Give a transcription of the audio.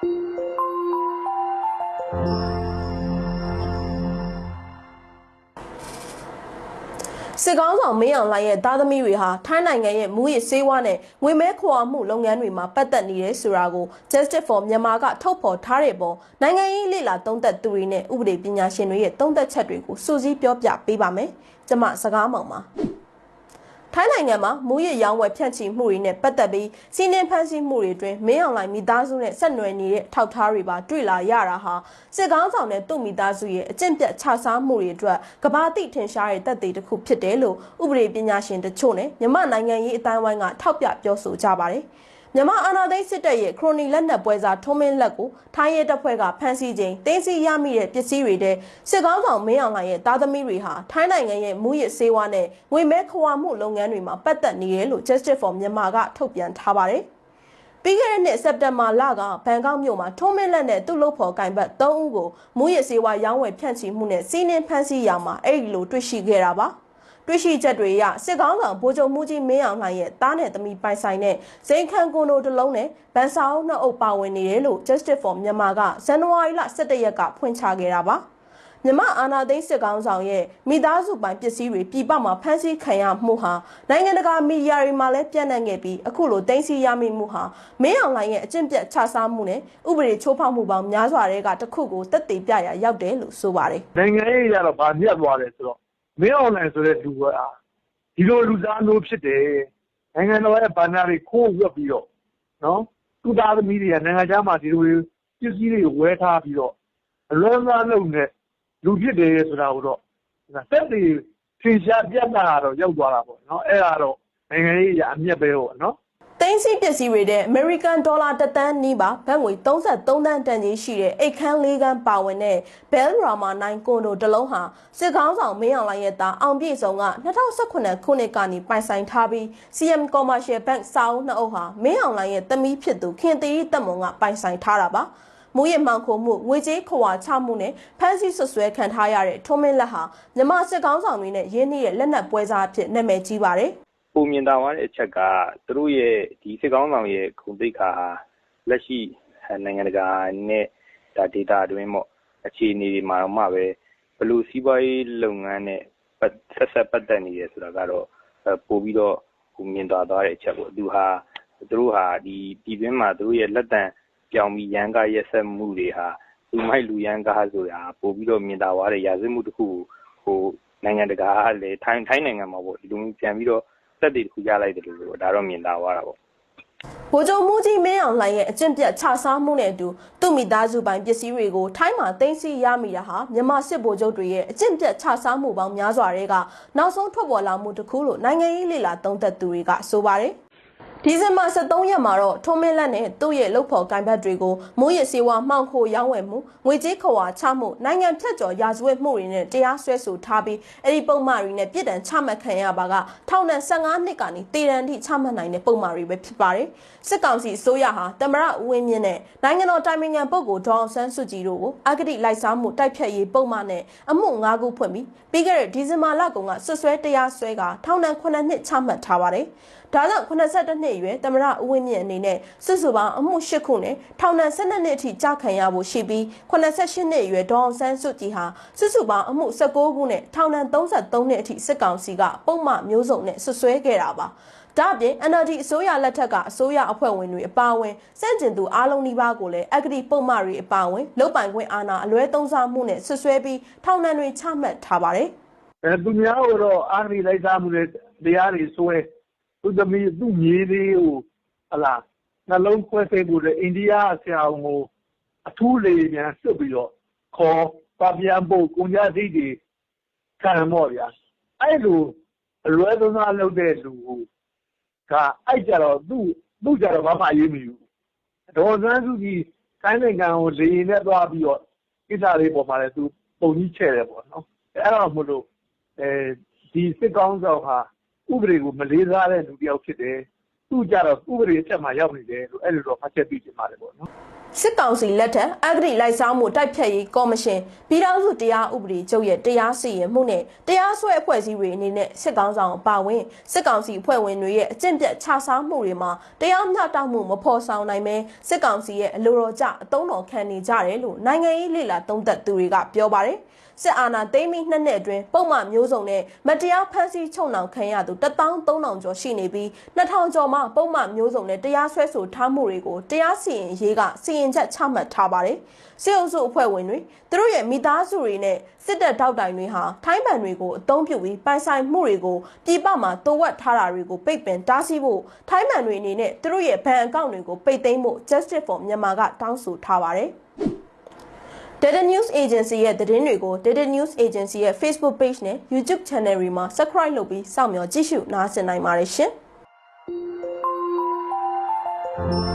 စစ်ကောင်းဆောင်မင်းအောင်လှိုင်ရဲ့သားသမီးတွေဟာထိုင်းနိုင်ငံရဲ့မူရစ်စေးဝါးနဲ့ငွေမဲခွာမှုလုပ်ငန်းတွေမှာပတ်သက်နေတယ်ဆိုတာကို Justice for Myanmar ကထုတ်ဖော်ထားတဲ့ပုံနိုင်ငံရေးလေလာသုံးသပ်သူတွေနဲ့ဥပဒေပညာရှင်တွေရဲ့သုံးသပ်ချက်တွေကိုစူးစီးပြောပြပေးပါမယ်။ကျွန်မစကားမောင်ပါ။ ထိုင်းနိုင်ငံမှာမူရရောင်းဝယ်ဖြန့်ချီမှုတွေနဲ့ပတ်သက်ပြီးစီးနှင်းဖမ်းဆီးမှုတွေအတွင်းမင်းအောင်လှိုင်မိသားစုနဲ့ဆက်နွယ်နေတဲ့ထောက်ထားတွေပါတွေ့လာရတာဟာစစ်ကောင်းဆောင်နဲ့သူ့မိသားစုရဲ့အကျင့်ပြတ်ခြစားမှုတွေအတွက်ကဘာတိထင်ရှားတဲ့တပ်တွေတစ်ခုဖြစ်တယ်လို့ဥပဒေပညာရှင်တချို့နဲ့မြမနိုင်ငံရေးအတိုင်းဝိုင်းကထောက်ပြပြောဆိုကြပါတယ်။ မြန်မာအာဏာသိမ်းစစ်တပ်ရဲ့ခရိုနီလက်နက်ပွဲစားထုံးမင်းလက်ကိုထိုင်းရဲတပ်ဖွဲ့ကဖမ်းဆီးခြင်းတင်းစီရမိတဲ့ပစ္စည်းတွေတဲ့စစ်ကောင်းဆောင်မင်းအောင်လှိုင်ရဲ့သားသမီးတွေဟာထိုင်းနိုင်ငံရဲ့မူရစ်ဆေးဝါးနဲ့ငွေမဲခွာမှုလုပ်ငန်းတွေမှာပတ်သက်နေတယ်လို့ Justice for Myanmar ကထုတ်ပြန်ထားပါတယ်။ပြီးခဲ့တဲ့နှစ်စက်တင်ဘာလကဘန်ကောက်မြို့မှာထုံးမင်းလက်နဲ့သူ့လုပ်ဖော်ကင်ဘတ်၃ဦးကိုမူရစ်ဆေးဝါးရောင်းဝယ်ဖြန့်ချီမှုနဲ့စီးနှင်းဖမ်းဆီးရာမှာအဲ့ဒီလိုတွေ့ရှိခဲ့တာပါ။ တွေ့ရှိချက်တွေအရစစ်ကောင်းဆောင်ဗိုလ်ချုပ်မှုကြီးမင်းအောင်လှိုင်ရဲ့တားနဲ့သမီးပိုင်ဆိုင်တဲ့ဇိန်ခန်ကွန်ဒိုတစ်လုံးနဲ့ဗန်ဆောင်နှစ်အုပ်ပါဝင်နေတယ်လို့ Justice for Myanmar ကဇန်နဝါရီလ17ရက်ကဖွင့်ချခဲ့တာပါမြမအာနာသိန်းစစ်ကောင်းဆောင်ရဲ့မိသားစုပိုင်ပစ္စည်းတွေပြည်ပမှာဖမ်းဆီးခံရမှုဟာနိုင်ငံတကာမီဒီယာတွေမှာလည်းပြန့်နှံ့ခဲ့ပြီးအခုလိုတင်းစီရမိမှုဟာမင်းအောင်လှိုင်ရဲ့အကျင့်ပြတ်ခြစားမှုနဲ့ဥပဒေချိုးဖောက်မှုပေါင်းများစွာတွေကတခုကိုတက်တည်ပြရရောက်တယ်လို့ဆိုပါတယ်နိုင်ငံရေးရတော့ဗာမြတ်သွားတယ်ဆိုတော့ မင်းအောင်လှိုင်ဆိုတဲ့လူကဒီလိုလူသားမျိုးဖြစ်တယ်နိုင်ငံတော်ရဲ့ဗန္နာတွေခိုးဝှက်ပြီးတော့နော်သူသားသမီးတွေကနိုင်ငံခြားမှာဒီလိုပစ္စည်းတွေဝယ်ထားပြီးတော့အလွန်သားလုံးနဲ့လူဖြစ်တယ်ဆိုတာကိုတော့တက်တွေထင်ရှားပြတ်တာတော့ရောက်သွားတာပေါ့နော်အဲ့ဒါတော့နိုင်ငံရေးအမြတ်ပဲပေါ့နော် သိန်းစီပစ္စည်းတွေတဲ့ American Dollar တသန်းနီးပါဘတ်ငွေ33တန်းတန်ကြီးရှိတဲ့အိတ်ခမ်း၄ခန်းပါဝင်တဲ့ Bell Rama 9ကွန်ဒိုတစ်လုံးဟာစစ်ကောင်းဆောင်မင်းအောင်လှိုင်ရဲ့သားအောင်ပြည့်စုံက2018ခုနှစ်ကနေပိုင်ဆိုင်ထားပြီး CM Commercial Bank စာအုပ်နှစ်အုပ်ဟာမင်းအောင်လှိုင်ရဲ့သမီးဖြစ်သူခင်သေးတက်မွန်ကပိုင်ဆိုင်ထားတာပါမူရမှောင်ခိုမှုငွေကြေးခွာချမှုနဲ့ဖမ်းဆီးဆွဆွဲခံထားရတဲ့ထုံးမင်းလက်ဟာမြမစစ်ကောင်းဆောင်တွေနဲ့ရင်းနှီးရဲ့လက်နက်ပွဲစားအဖြစ်နာမည်ကြီးပါတယ် ပိုမြင်သာသွားတဲ့အချက်က သူတို့ရဲ့ဒီစစ်ကောင်းဆောင်ရဲ့ ဂုဏ်သိက္ခာဟာ လက်ရှိ နိုင်ငံတကာနဲ့ဒါဒေတာအတွင်းပေါ့အခြေအနေတွေမှာတော့မှပဲဘလို့စီးပွားရေးလုပ်ငန်းနဲ့ ဆက်ဆက်ပတ်သက်နေရဆိုတာကတော့ ပို့ပြီးတော့ကိုမြင်သာသွားတဲ့အချက်ပေါ့ သူဟာသူတို့ဟာဒီပြည်တွင်းမှာ သူတို့ရဲ့ လက်တံပြောင်းပြီးရန်ကားရက်ဆက်မှုတွေဟာ လူမိုက်လူရန်ကားဆိုတာ ပို့ပြီးတော့ မြင်သာသွားတဲ့ ရာဇဝတ်မှုတစ်ခုဟို နိုင်ငံတကာကလည်း ထိုင်းထိုင်းနိုင်ငံမှာပေါ့ဒီလိုပြန်ပြီးတော့ သက်တည်တစ်ခုရလိုက်တယ်လို့ဒါတော့မြင်သာသွားတာပေါ့ဗိုလ်ချုပ်မှုကြီးမင်းအောင်လှိုင်ရဲ့အကျင့်ပြတ်ခြစားမှုနဲ့အတူသူ့မိသားစုပိုင်ပစ္စည်းတွေကိုထိုင်းမှာသိမ်းဆည်းရမိတာဟာမြန်မာစစ်ဗိုလ်ချုပ်တွေရဲ့အကျင့်ပြတ်ခြစားမှုပေါင်းများစွာတွေကနောက်ဆုံးထွက်ပေါ်လာမှုတစ်ခုလို့နိုင်ငံရေးလေလာသုံးသပ်သူတွေကဆိုပါတယ်။ ဒီဇင်ဘာ23ရက်မှာတော့ထုံးမင်းလက်နဲ့သူ့ရဲ့လုပ်ဖော်ကိုင်ဘတ်တွေကိုမိုးရစေဝါမှောင်ခိုရောင်းဝယ်မှုငွေကြေးခွာချမှုနိုင်ငံဖြတ်ကျော်ရာဇဝတ်မှုတွေနဲ့တရားစွဲဆိုထားပြီးအဲ့ဒီပုံမှန်တွေနဲ့ပြည်တံချမှတ်ခံရပါကထောင်ဒဏ်15နှစ်ကနေတည်တံထိချမှတ်နိုင်တဲ့ပုံမှန်တွေပဲဖြစ်ပါတယ်စစ်ကောင်စီအစိုးရဟာတမရဦးဝင်းမြင့်နဲ့နိုင်ငံတော်တိုင်ပင်ခံပုဂ္ဂိုလ်ဒေါအောင်ဆန်းစုကြည်တို့ကိုအဂတိလိုက်စားမှုတိုက်ဖြတ်ရေးပုံမှန်နဲ့အမှု၅ခုဖွင့်ပြီးပြီးခဲ့တဲ့ဒီဇင်ဘာလကုန်ကဆွဆွဲတရားစွဲကထောင်ဒဏ်9နှစ်ချမှတ်ထားပါတယ်ဒါကြောင့်82နှစ်အရွယ်သမရဦးဝင်းမြင့်အနေနဲ့စုစုပေါင်းအမှု၈ခုနဲ့ထောင်ဒဏ်12နှစ်အထိကြာခံရဖို့ရှိပြီး88နှစ်အရွယ်ဒေါအောင်ဆန်းစုကြည်ဟာစုစုပေါင်းအမှု19ခုနဲ့ထောင်ဒဏ်33နှစ်အထိစစ်ကောင်စီကပုံမှန်မျိုးစုံနဲ့ဆွဆွဲခဲ့တာပါဒါ့အပြင် NLD အစိုးရလက်ထက်ကအစိုးရအဖွဲ့ဝင်တွေအပါအဝင်စန့်ကျင်သူအားလုံးဒီပါကိုလည်းအဂတိပုံမှန်တွေအပါအဝင်လုတ်ပိုင်ခွင့်အာဏာအလွဲသုံးစားမှုနဲ့ဆွဆွဲပြီးထောင်ဒဏ်တွေချမှတ်ထားပါတယ်။အဲသူများကတော့အာဂတိလိုက်စားမှုတွေတရားတွေဆွဲ သူ့သမီးသူ့မြေးလေးကိုဟလာနှလုံးခွဲစိတ်ဖို့လေအိန္ဒိယဆရာဝန်ကိုအထူးလေပြန်စစ်ပြီးတော့ခေါ်ပါပြန်ဖို့ကုန်ကြစိတ်တွေခံမော့ဗျာအဲ့လိုအလွဲသုံးစားလုပ်တဲ့လူကအဲ့ကြတော့သူ့သူ့ကြတော့ဘာမှအရေးမယူဒေါ်စန်းစုကြည်ကိုင်းနိုင်ငံကိုလေရင်နဲ့သွားပြီးတော့ကိစ္စလေးပေါ်မှာလည်းသူပုံကြီးချဲ့တယ်ပေါ့နော်အဲ့တော့မလို့အဲဒီစစ်ကောင်းဆောင်ဟာ ဥပဒေကိုမလေးစားတဲ့လူတယောက်ဖြစ်တယ်သူ့ကြတော့ဥပဒေအချက်မှာရောက်နေတယ်လို့အဲ့လိုတော့ဖတ်ချက်ပြီးချင်ပါတယ်ပေါ့နော်စစ်ကောင်စီလက်ထက်အဂတိလိုက်စားမှုတိုက်ဖြတ်ရေးကော်မရှင်ပြည်ထောင်စုတရားဥပဒေချုပ်ရဲ့တရားစီရင်မှုနဲ့တရားစွဲအဖွဲ့အစည်းတွေအနေနဲ့စစ်ကောင်ဆောင်အပါအဝင်စစ်ကောင်စီအဖွဲ့ဝင်တွေရဲ့အကျင့်ပြတ်ခြစားမှုတွေမှာတရားမျှတမှုမဖော်ဆောင်နိုင်ပဲစစ်ကောင်စီရဲ့အလိုတော်ကြအသုံးတော်ခံနေကြတယ်လို့နိုင်ငံရေးလေလာသုံးသပ်သူတွေကပြောပါတယ် စစ်အာဏာသိမ်းပြီးနှစ်နှစ်အတွင်းပုံမှန်မျိုးစုံနဲ့မတရားဖမ်းဆီးချုပ်နှောင်ခံရသူ13000ကျော်ရှိနေပြီး2000ကျော်မှပုံမှန်မျိုးစုံနဲ့တရားစွဲဆိုထားမှုတွေကိုတရားစီရင်ရေးကစီရင်ချက်ချမှတ်ထားပါတယ်။စစ်အုပ်စုအဖွဲ့ဝင်တွေသူတို့ရဲ့မိသားစုတွေနဲ့စစ်တပ်တောက်တိုင်တွေဟာထိုင်းပန်တွေကိုအသုံးပြုပြီးပိုင်ဆိုင်မှုတွေကိုပြည်ပမှာတိုးဝက်ထားတာတွေကိုပိတ်ပင်တားဆီးဖို့ထိုင်းပန်တွေအနေနဲ့သူတို့ရဲ့ဘဏ်အကောင့်တွေကိုပိတ်သိမ်းဖို့ Justice for Myanmar ကတောင်းဆိုထားပါတယ်။ Data News Agency ရဲ့သတင်းတွေကို Data News Agency ရဲ့ Facebook Page နဲ့ YouTube Channel တွေမှာ Subscribe လုပ်ပြီးစောင့်မျှော်ကြည့်ရှုနားဆင်နိုင်ပါတယ်ရှင်။